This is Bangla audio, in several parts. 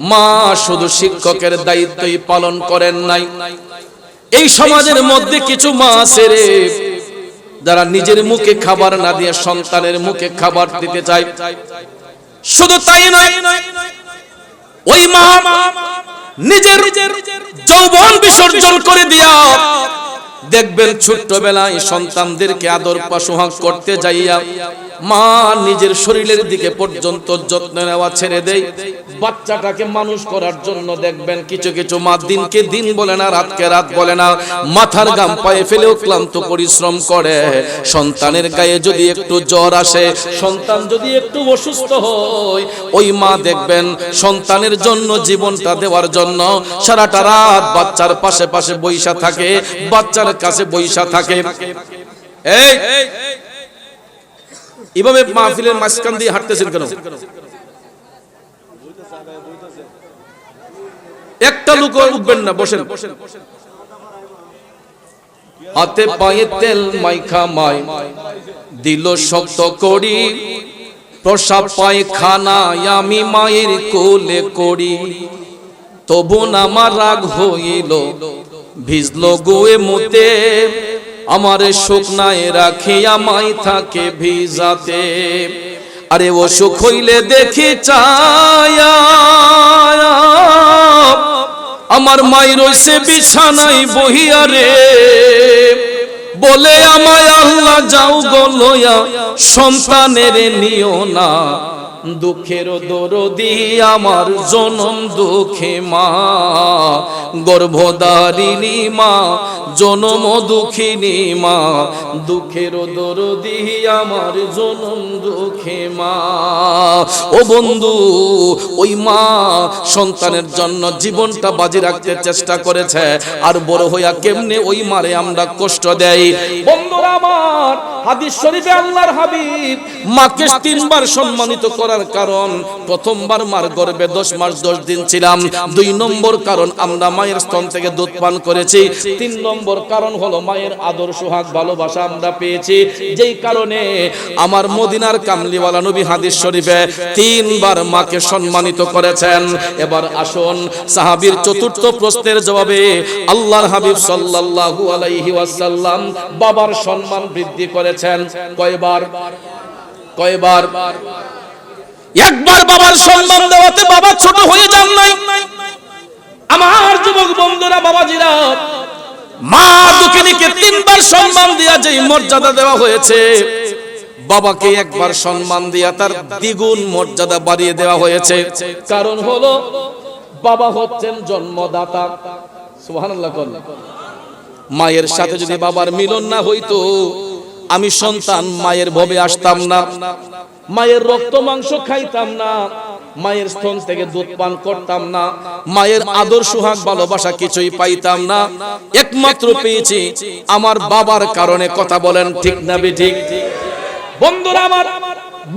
মা শুধু শিক্ষকের দায়িত্বই পালন করেন নাই। এই সমাজের মধ্যে কিছু মা আছে রে, যারা নিজের মুখে খাবার না দিয়ে সন্তানের মুখে খাবার দিতে চায়। শুধু তাই নয়, ওই মা নিজের যৌবন বিসর্জন করে দিয়া দেখবেন ছোট্টবেলায় সন্তানদেরকে আদর পাশোহাগ করতে যাইয়া মা নিজের শরীরের দিকে পর্যন্ত যত্ন নেওয়া ছেড়ে দেয়। বাচ্চাটাকে মানুষ করার জন্য দেখবেন কিছু কিছু মা দিনকে দিন বলে না, রাতকে রাত বলে না, মাথার গাম পায়ে ফেলেও ক্লান্ত পরিশ্রম করে। সন্তানের গায়ে যদি একটু জ্বর আসে, সন্তান যদি একটু অসুস্থ হয়, ওই মা দেখবেন সন্তানের জন্য, জীবনটা দেওয়ার জন্য সারাটা রাত বাচ্চার পাশে পাশে বইসা থাকে। বাচ্চার কাছে বইসা থাকে। এই এভাবে মাহফিলের মাঝখান দিয়ে হাঁটতেছেন কেন? একটা লোক উঠবেন না, বসেন। হাতে পায়ে তেল মাইখা মাই দিল শক্ত করি, প্রসাব পায়খানা আমি মায়ের কোলে করি, তবু আমার রাগ হইল। ভিজলো গোয়ে মুতে, আমার শুকনায় রাখি আমায় থাকে ভিজাতে। আরে ও সুখ হইলে দেখি চায়া, আমার মাই রইছে বিছানায় বহিয়া রে। বলে আমায় আল্লাহ যাও গলয়া সন্তানের নিও না। দুঃখের দরদি আমার জনম দুঃখে মা গর্ভদারিণী মা, জনম দুঃখিনী মা, দুঃখের দরদি আমার জনম দুঃখে মা। ও বন্ধু, ওই মা সন্তানের জন্য জীবনটা বাজি রাখতে চেষ্টা করেছে, আর বড় হইয়া কেমনে ওই মারে আমরা কষ্ট দেই? বন্ধুরা আমার হাদিস শরীফে আল্লাহর হাবিব মাকে তিনবার সম্মানিত করার কারণ, প্রথমবার মার গর্ভে দশ মাস দশ দিন ছিলাম। দুই নম্বর কারণ, আমরা মায়ের স্তন থেকে দুধ পান করেছি। তিন নম্বর কারণ হলো মায়ের আদর, সোহাগ, ভালোবাসা আমরা পেয়েছি। যেই কারণে আমার মদিনার কামলিওয়ালা নবী হাদিস শরীফে তিনবার মাকে সম্মানিত করেছেন। এবার আসুন সাহাবীর চতুর্থ প্রশ্নের জবাবে আল্লাহর হাবিব সাল্লাল্লাহু আলাইহি ওয়াসাল্লাম বাবার সম্মান বৃদ্ধি করেছেন। কয়বার? কয়বার? একবার বাবার সম্মান দেওয়াতে বাবা ছোট হয়ে যান নাই। আমার যুবক বন্ধুরা, বাবাজিরা, মা দুঃখিনীকে তিনবার সম্মান দিয়া যে মর্যাদা দেওয়া হয়েছে, বাবাকে একবার সম্মান দিয়া তার দ্বিগুণ মর্যাদা বাড়িয়ে দেওয়া হয়েছে। কারণ হলো, বাবা হচ্ছেন জন্মদাতা। সুবহানাল্লাহ মায়ের সাথে যদি বাবার মিলন না হইতো আমি সন্তান, মায়ের ভবে আসতাম না। মায়ের রক্ত, মাংস খাইতাম না। মায়ের স্তন থেকে দুধ পান করতাম না। মায়ের আদর সুহাগ ভালোবাসা কিছুই পাইতাম না। একমাত্র পেয়েছি আমার বাবার কারণে কথা বলেন ঠিক না ঠিক বন্ধুরা আমার,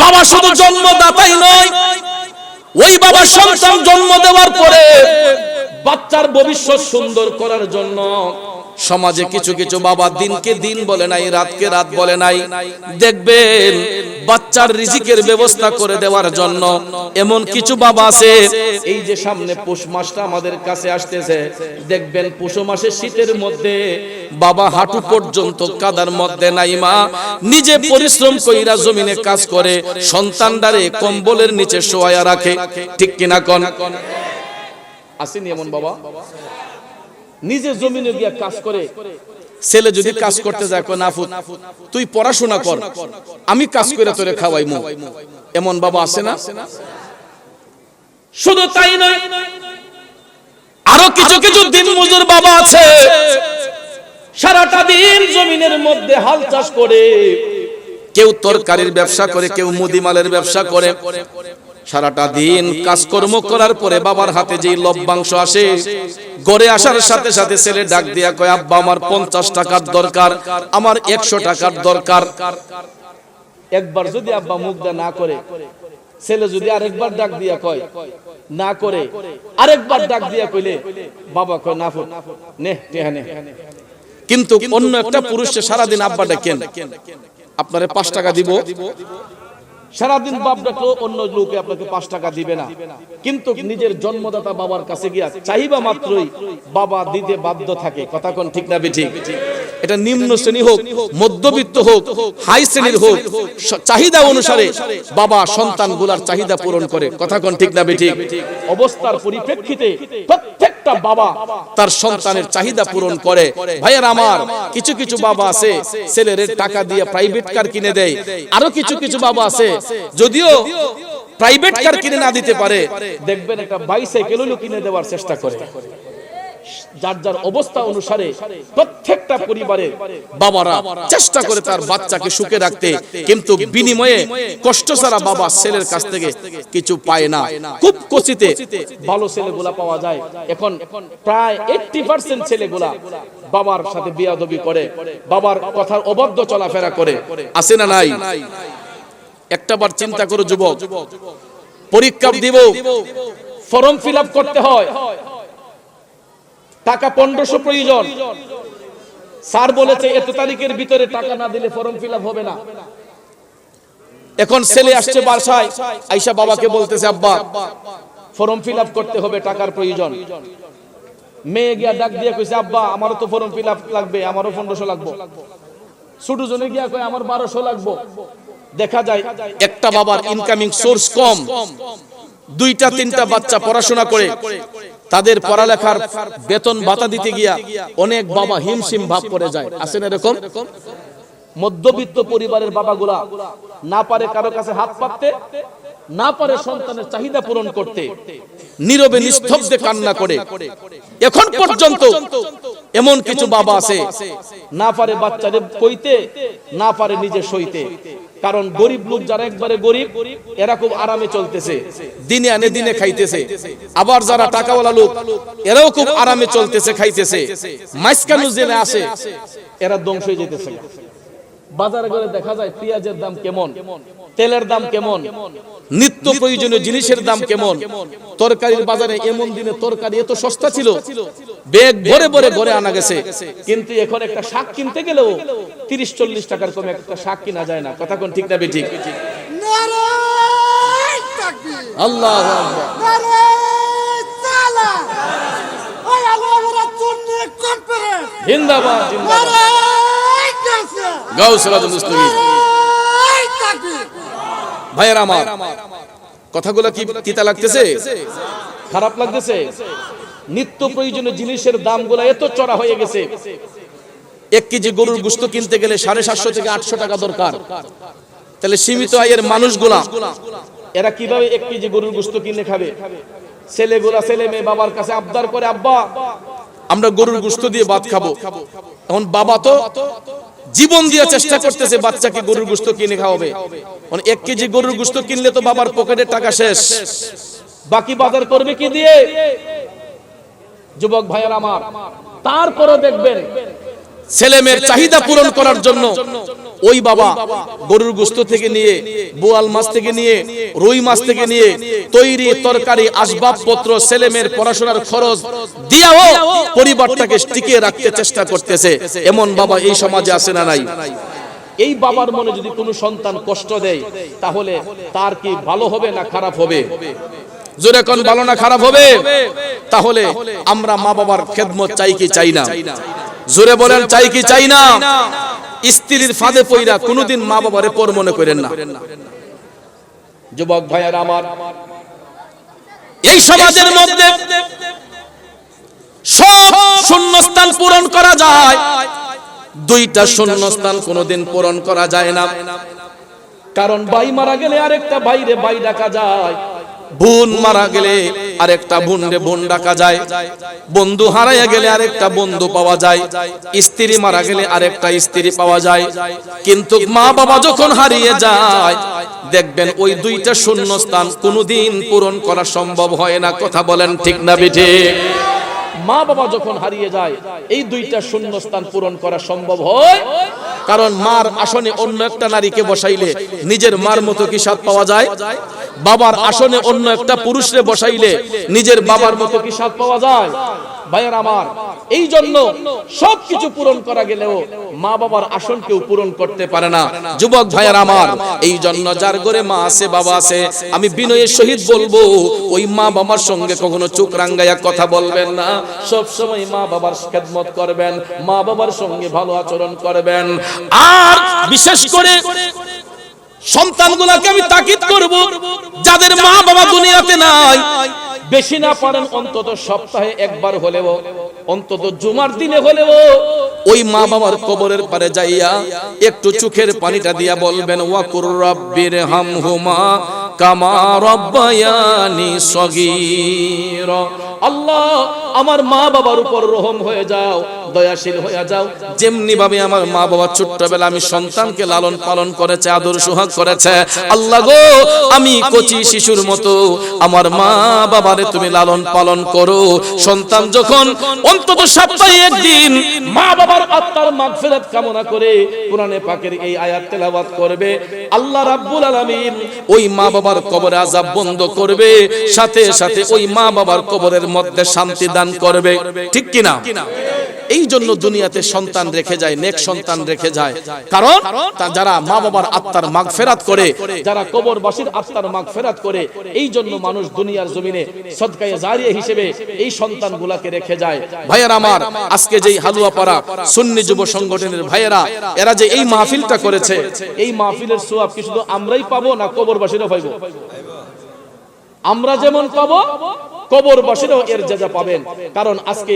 বাবা শুধু জন্মদাতাই নয়, ওই বাবা সন্তান জন্ম দেওয়ার পরে বাচ্চার ভবিষ্যৎ সুন্দর করার জন্য। সমাজে কিছু কিছু বাবা দিনকে দিন বলে নাই, রাতকে রাত বলে নাই। দেখবেন, বাচ্চার রিজিকের ব্যবস্থা করে দেওয়ার জন্য এমন কিছু বাবা আছে। এই যে সামনে পৌষ মাসটা আমাদের কাছে আসতেছে, দেখবেন পৌষ মাসের শীতের মধ্যে বাবা হাঁটু পর্যন্ত কাদার মধ্যে নাই মা, নিজে পরিশ্রম কইরা জমিনে কাজ করে সন্তানদারে কম্বলের নিচে শোয়া রাখে। ঠিক কিনা কন? আসেনি এমন বাবা নিজে জমিনে গিয়া কাজ করে ছেলে যদি কাজ করতে যায় কয় নাফুত তুই পড়াশোনা কর আমি কাজ করে তোরে খাওয়াই মু। এমন বাবা আছে না? শুধু তাই নয় আরও কিছু কিছু দিন মজুর বাবা আছে। সারাটা দিন জমিনের মধ্যে হাল চাষ করে কেউ তরকারির ব্যবসা করে কেউ মুদিমালের ব্যবসা করে সারাটা দিন কাজকর্ম করার পরে বাবার হাতে যেই লভ্যাংশ আসে গড়ে আসার সাথে সাথে ছেলে ডাক দিয়া কয়, আব্বা, আমার পঞ্চাশ টাকার দরকার, আমার একশো টাকার দরকার। একবার যদি আব্বা দা না করে, ছেলে যদি আরেকবার ডাক দিয়া কয়, না করে। আরেকবার ডাক দিয়া কইলে, বাবা কয়, না ফুট নে। কিন্তু অন্য একটা পুরুষে সারাদিন আব্বা ডাকেন, আপনারে পাঁচ টাকা দিব। সারাদিন বাপ ডাকলো অন্য লোকে আপনাকে পাঁচ টাকা দিবে না। কিন্তু নিজের জন্মদাতা বাবার কাছে গিয়া চাহিবা মাত্রই বাবা দিতে বাধ্য থাকে। কথা কোন ঠিক না বেঠিক? এটা নিম্ন শ্রেণি হোক, মধ্যবিত্ত হোক, হাই শ্রেণির হোক, চাহিদা অনুসারে বাবা সন্তানগুলার চাহিদা পূরণ করে। কথা কোন ঠিক না বেঠিক? অবস্থার পরিপ্রেক্ষিতে প্রত্যেকটা বাবা তার সন্তানের চাহিদা পূরণ করে। ভাইয়ার আমার, কিছু কিছু বাবা আছে ছেলের টাকা দিয়ে প্রাইভেট কার কিনে দেয়। আরও কিছু কিছু বাবা আছে, যদিও প্রাইভেট কার কিনে না দিতে পারে। দেখবেন একটা বাইসাইকেল হলেও কিনে দেওয়ার চেষ্টা করে। যার যার অবস্থা অনুসারে প্রত্যেকটা পরিবারের বাবারা চেষ্টা করে তার বাচ্চাকে সুখে রাখতে, কিন্তু বিনিময়ে কষ্ট ছাড়া বাবা ছেলের কাছ থেকে কিছু পায় না। খুব কচিতে ভালো ছেলেগুলা পাওয়া যায়। এখন প্রায় এইটটি পার্সেন্ট ছেলেগুলা বাবার সাথে বিয়াদবি করে, বাবার কথার অবদ্ধ চলাফেরা করে। আছে না নাই? একটা বার চিন্তা করো যুবক, পরীক্ষা দিব, ফর্ম ফিল করতে হয়। টাকা পনেরোশো প্রয়োজন। স্যার বলেছে এত তারিখের ভিতরে টাকা না দিলে ফর্ম ফিল হবে না। এখন ছেলে আসছে বাসায় আইসা বাবাকে বলতেছে আব্বা ফর্ম ফিল করতে হবে টাকার প্রয়োজন। মেয়ে গিয়া ডাক দিয়ে কইছে আব্বা আমারও তো ফর্ম ফিল লাগবে আমারও পনেরোশো লাগবে। ছোট জনে গিয়া কয় আমার বারোশো লাগবে। দেখা যায় একটা বাবার ইনকামিং সোর্স কম। দুইটা তিনটা বাচ্চা পড়াশোনা করে। তাদের পড়ালেখার বেতন ভাতা দিতে গিয়া অনেক বাবা হিমশিম ভাব পড়ে যায়। আছেন এরকম? মধ্যবিত্ত পরিবারের বাবাগুলা না পারে কারও কাছে হাত পাততে না পারে সন্তানের চাহিদা পূরণ করতে নীরবে নিস্তব্ধে কান্না করে। এখন পর্যন্ত এমন কিছু বাবা আছে না পারে বাচ্চারে কইতে না পারে নিজে সইতে। কারণ গরিব লোক যারা একবারে গরিব, এরা খুব আরামে চলতেছে। দিনে আনে দিনে খাইতেছে। আবার যারা টাকাওয়ালা লোক, এরাও খুব আরামে চলতেছে, খাইতেছে। মাইসকানু জেলে আসে এরা ধ্বংস হয়ে যেতেছে। বাজারে গেলে দেখা যায় পেঁয়াজের দাম কেমন? তেলের দাম কেমন? নিত্য প্রয়োজনীয় জিনিসের দাম কেমন? তরকারির বাজারে এমন দিনে তরকারি এত সস্তা ছিল বেগ ভরে ভরে ঘরে আনা গেছে। কিন্তু এখন একটা শাক কিনতে গেলেও তিরিশ চল্লিশ টাকার কমে একটা শাক কিনা যায় না। কথা কোন ঠিক না বেঠিক? আল্লাহ জিন্দাবাদ জিন্দাবাদ। ভাইয়ের আমার, কথাগুলো কি তিতা লাগতেছে? খারাপ লাগতেছে? নিত্য প্রয়োজনীয় জিনিসের দামগুলো এত চড়া হয়ে গেছে। এক কেজি গরুর গোস্ত কিনতে গেলে সাড়ে সাতশো থেকে আটশো টাকা দরকার। তাহলে সীমিত আয়ের মানুষগুলা, এরা কীভাবে এক কেজি গরুর গোস্ত কিনে খাবে? ছেলেগুলা ছেলে মেয়ে বাবার কাছে আবদার করে, আব্বা, আমরা গরুর গোস্ত দিয়ে ভাত খাব। এখন বাবা তো জীবন দিয়ে চেষ্টা করতেছে, বাচ্চাকে গরুর গোস্ত কিনে খাওয়াবে। মানে এক কেজি গরুর গুস্ত কিনলে তো বাবার পকেটের টাকা শেষ। বাকি বাজার করবে কি দিয়ে? যুবক ভাইয়ের আমার। তারপরে দেখবেন ছেলে মেয়ের চাহিদা পূরণ করার জন্য ওই বাবা গরুর গোস্ত থেকে নিয়ে, বোয়াল মাছ থেকে নিয়ে, রুই মাছ থেকে নিয়ে তৈরি তরকারি, আসবাবপত্র ছেলে মেয়ের পড়াশোনার খরচ দিয়াও পরিবারটাকে টিকিয়ে রাখতে চেষ্টা করতেছে। এমন বাবা এই সমাজে আছে না নাই? এই বাবার মনে যদি কোনো সন্তান কষ্ট দেয়, তাহলে তার কি ভালো হবে না খারাপ হবে? জোরে কোন ভালো না খারাপ হবে? তাহলে আমরা মা বাবার খেদমত চাই কি চাই না? জোরে বলেন, চাই কি চাই না? স্ত্রীর ফাঁদে পইরা কোনোদিন মা বাবারে পর মনে করেন না। যুবক ভাইয়ার আমার। এই সমাজের মধ্যে সব শূন্যস্থান পূরণ করা যায়। দুইটা শূন্যস্থান কোনোদিন পূরণ করা যায় না। কারণ ভাই মারা গেলে আরেকটা বাইরে ভাই ডাকা যায়। বোন মারা গেলে আরেকটা বোন রে বোন ডাকা যায়, বন্ধু হারাইয়া গেলে আরেকটা বন্ধু পাওয়া যায়, স্ত্রী মারা গেলে আরেকটা স্ত্রী পাওয়া যায়। কিন্তু মা বাবা যখন হারিয়ে যায়, দেখবেন ওই দুইটা শূন্য স্থান কোনোদিন পূরণ করা সম্ভব হয় না। কথা বলেন ঠিক না বিঠে? মা বাবা যখন হারিয়ে যায়, এই দুইটা শূন্য স্থান পূরণ করা সম্ভব হয় কারণ মার আসনে অন্য একটা নারীকে বসাইলে নিজের মার মতো কি স্বাদ পাওয়া যায়? বাবার আসনে অন্য একটা পুরুষরে বসাইলে নিজের বাবার মতো কি স্বাদ পাওয়া যায়? ভাইয়ের আমার, এই জন্য সবকিছু পূরণ করা গেলেও মা বাবার আসন কেউ পূরণ করতে পারে না। যুবক ভাইয়ের আমার, এই জন্য যার ঘরে মা আছে, বাবা আছে, আমি বিনয়ের সহিত বলব, ওই মা বাবার সঙ্গে কখনো চোখ রাঙ্গাইয়া কথা বলবেন না। সব সময় মা বাবার খেদমত করবেন, মা বাবার সঙ্গে ভালো আচরণ করবেন। আর বিশেষ করে সন্তানগুলোকে আমি তাকিদ করব, যাদের মা বাবা দুনিয়াতে নাই। বেশি না পারেন অন্তত সপ্তাহে একবার হলেও, অন্তত জুমার দিনে হলেও, ওই মা বাবার কবরের পারে যাইয়া একটু চোখের পানিটা দিয়া বলবেন, ওয়াকুর রব্বির হামহুমা কামা রব্বায়ানি সগীর। আল্লাহ, আমার মা বাবার উপর রহম হয়ে যাও, দয়াশীল হয়ে যাও। যেমনি ভাবে আমার মা বাবা ছোট্টবেলা আমি সন্তানকে লালন পালন করেছে, আদর সোহাগ করেছে, আল্লাহ গো, আমি কচি শিশুর মতো, আমার মা বাবারে তুমি লালন পালন করো। সন্তান যখন অন্তত সপ্তাহে একদিন মা বাবার আত্মার মাগফিরাত কামনা করে কোরআনে পাকের এই আয়াত তেলাওয়াত করবে, আল্লাহ রাব্বুল আলামিন ওই মা বাবার কবরে আযাব বন্ধ করবে, সাথে সাথে ওই মা বাবার কবরের মধ্যে শান্তি দান করবে। ঠিক কিনা? এই জন্য দুনিয়াতে সন্তান রেখে যায়, নেক সন্তান রেখে যায়। কারণ যারা মা বাবার আত্মার মাগফেরাত করে, যারা কবরবাসীর আত্মার মাগফেরাত করে, এই জন্য মানুষ দুনিয়ার জমিনে সদকায়ে জারিয়া হিসেবে এই সন্তানগুলাকে রেখে যায়। ভাইয়ের আমার, আজকে যেই হালুয়াপাড়া সুন্নি যুব সংগঠনের ভাইয়েরা, এরা যে এই মাহফিলটা করেছে, এই মাহফিলের সোয়াব কি শুধু আমরাই পাবো না কবর কবরবাসীরাও পাইবো? আমরা যেমন পাবো কবরবাসীরাও এর যাজা পাবেন। কারণ আজকে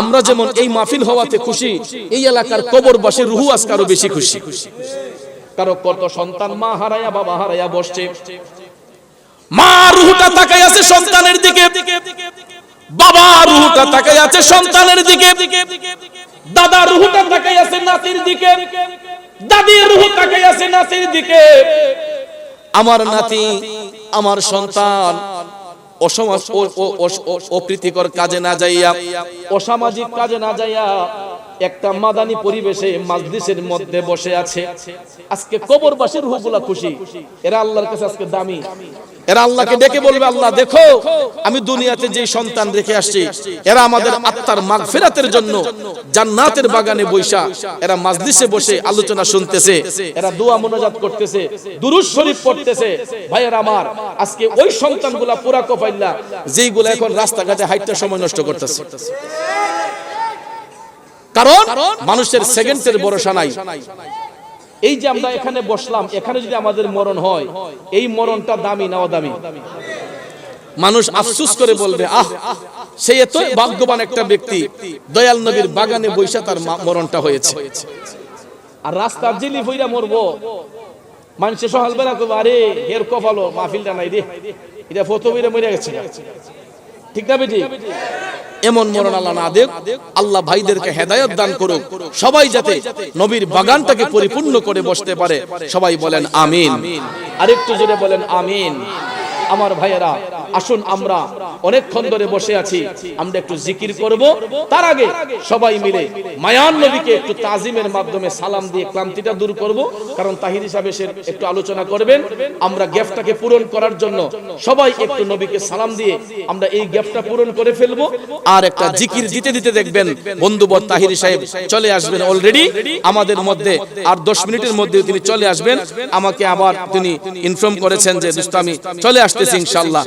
আমরা যেমন এই মাহফিল হওয়াতে খুশি, এই এলাকার কবরবাসীর রুহু আজকে আরও বেশি খুশি। কারও কত সন্তান মা হারায়া, বাবা হারায়া বসছে। মা রুহুটা তাকাই আছে সন্তানের দিকে। বাবা রুহুটা তাকাই আছে সন্তানের দিকে। দাদা রুহুটা তাকাই আছে নাতির দিকে। দাদির রুহু তাকাই আছে নাতির দিকে। আমার নাতি, আমার সন্তান অসমাজ অপ্রীতিকর কাজে না যাইয়া, অসামাজিক কাজে না যাইয়া একটা মাদানি পরিবেশে মাজলিসের মধ্যে বসে আছে। আজকে কবরবাসীর হুগুলা খুশি। এরা আল্লাহর কাছে আজকে দামি। এরা আল্লাহকে ডেকে বলবে আল্লাহ দেখো আমি দুনিয়াতে যে সন্তান রেখে আসছি এরা আমাদের আত্মার মাগফিরাতের জন্য জান্নাতের বাগানে বৈশা এরা মাজলিসে বসে আলোচনা শুনতেছে এরা দোয়া মোনাজাত করতেছে দুরুদ শরীফ পড়তেছে ভাইয়ের আমার আজকে ওই সন্তানগুলা পুরা কপাইল্লা যেইগুলা এখন রাস্তাঘাটে হাইটটা সময় নষ্ট করতেছে। কারণ মানুষের সেকেন্ডের ভরসা নাই। এই যে আমরা এখানে বসলাম, এখানে যদি আমাদের মরণ হয়, এই মরণটা দামি না দামি মানুষ আফসুস করে বলবে, আহ, সে এত ভাগ্যবান একটা ব্যক্তি, দয়াল নবীর বাগানে বৈশা তার মরণটা হয়েছে। আর রাস্তার জিলি ফইরা মরবো। মানুষে সকাল বেলা করব আরে এর কপালো মাহফিলটা নাই রে। এটা ফটো বইরে মরে গেছে। ঠিক না বেটি? এমন মরণ আল্লাহ না দেখ আল্লাহ ভাইদেরকে হেদায়ত দান করুক। সবাই যাতে নবীর বাগানটাকে পরিপূর্ণ করে বসতে পারে। সবাই বলেন আমিন। আরেকটু জোরে বলেন আমিন। আমার ভাইয়েরা আসুন আমরা অনেকক্ষণ ধরে বসে আছি। আমরা একটু জিকির করব। তার আগে সবাই মিলে মায়ান নবীকে একটু তাজিমের মাধ্যমে সালাম দিয়ে ক্লান্তিটা দূর করব। কারণ তাহির হিসাবে সে একটু আলোচনা করবেন। আমরা গ্যাপটাকে পূরণ করার জন্য সবাই একটু নবীকে সালাম দিয়ে আমরা এই গ্যাপটা পূরণ করে ফেলব। আর একটা জিকির দিতে দিতে দেখবেন বন্ধুবর তাহির সাহেব চলে আসবেন অলরেডি আমাদের মধ্যে আর দশ মিনিটের মধ্যে তিনি চলে আসবেন। আমাকে আবার তিনি ইনফর্ম করেছেন যে, দোস্ত আমি চলে আসতেছি ইনশাল্লাহ